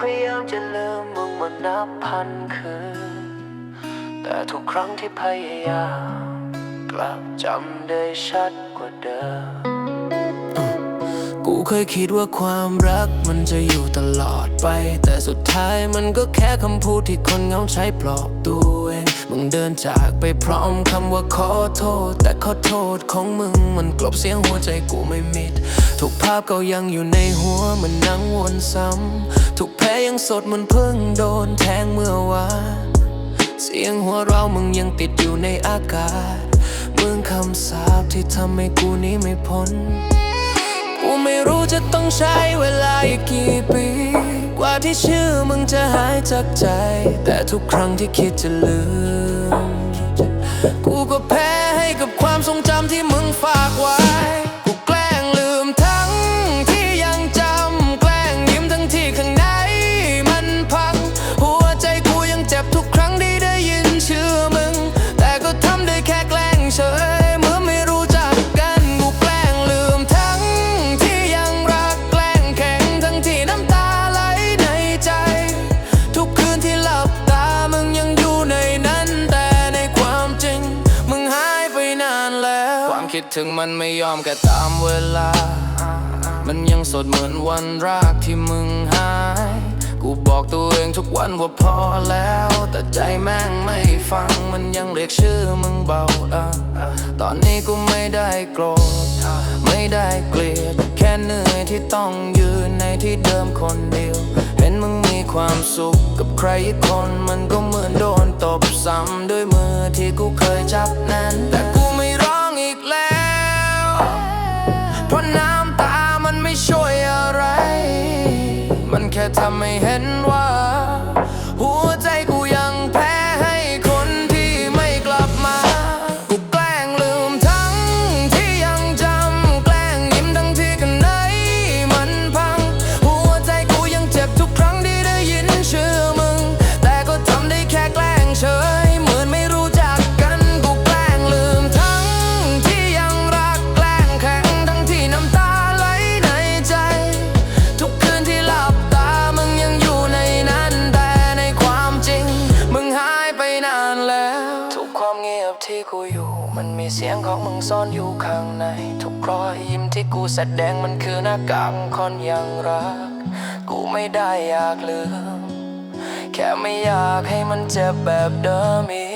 พยายามจะลืมมึงมานับพันคืน แต่ทุกครั้งที่พยายาม กลับจำได้ชัดกว่าเดิม เคยคิดว่าความรักมันจะอยู่ตลอดไป แต่สุดท้ายมันก็แค่คำพูดที่คนเงาใช้ปลอบตัวเองมึงเดินจากไปพร้อมคำว่าขอโทษ แต่ขอโทษของมึงมันกลบเสียงหัวใจกูไม่มิด ทุกภาพก็ยังอยู่ในหัวมันนั่งวนซ้ำ ทุกแผลยังสดเหมันเพิ่งโดนแทงเมื่อวานเสียงหัวเรามึงยังติดอยู่ในอากาศมึงคำสาปที่ทำให้กูนี้ไม่พ้น กูไม่รู้จะต้องใช้เวลาอีกกี่ปี กว่าที่ชื่อมึงจะหายจากใจ แต่ทุกครั้งที่คิดจะลืม กูก็แพ้ให้กับความทรงจำที่มึงฝากไว้ คิดถึงมันไม่ยอมแค่ตามเวลา มันยังสดเหมือนวันแรกที่มึงหาย กูบอกตัวเองทุกวันว่าพอแล้ว แต่ใจแม่งไม่ฟังมันยังเรียกชื่อมึงเบาอะตอนนี้กูไม่ได้โกรธ ไม่ได้เกลียด แค่เหนื่อยที่ต้องยืนในที่เดิมคนเดียว เห็นมึงมีความสุขกับใครอีกคนมันก็เหมือนโดนตบซ้ำด้วยมือที่กูเคยจับแน่นแต่กู เพราะน้ำตามันไม่ช่วยอะไร มันแค่ทำให้เห็นว่า เสียงของมึงซ่อนอยู่ข้างใน ทุกรอยยิ้มที่กูแสดงมันคือหน้ากากคนยังรัก กูไม่ได้อยากลืม แค่ไม่อยากให้มันเจ็บแบบเดิมอีก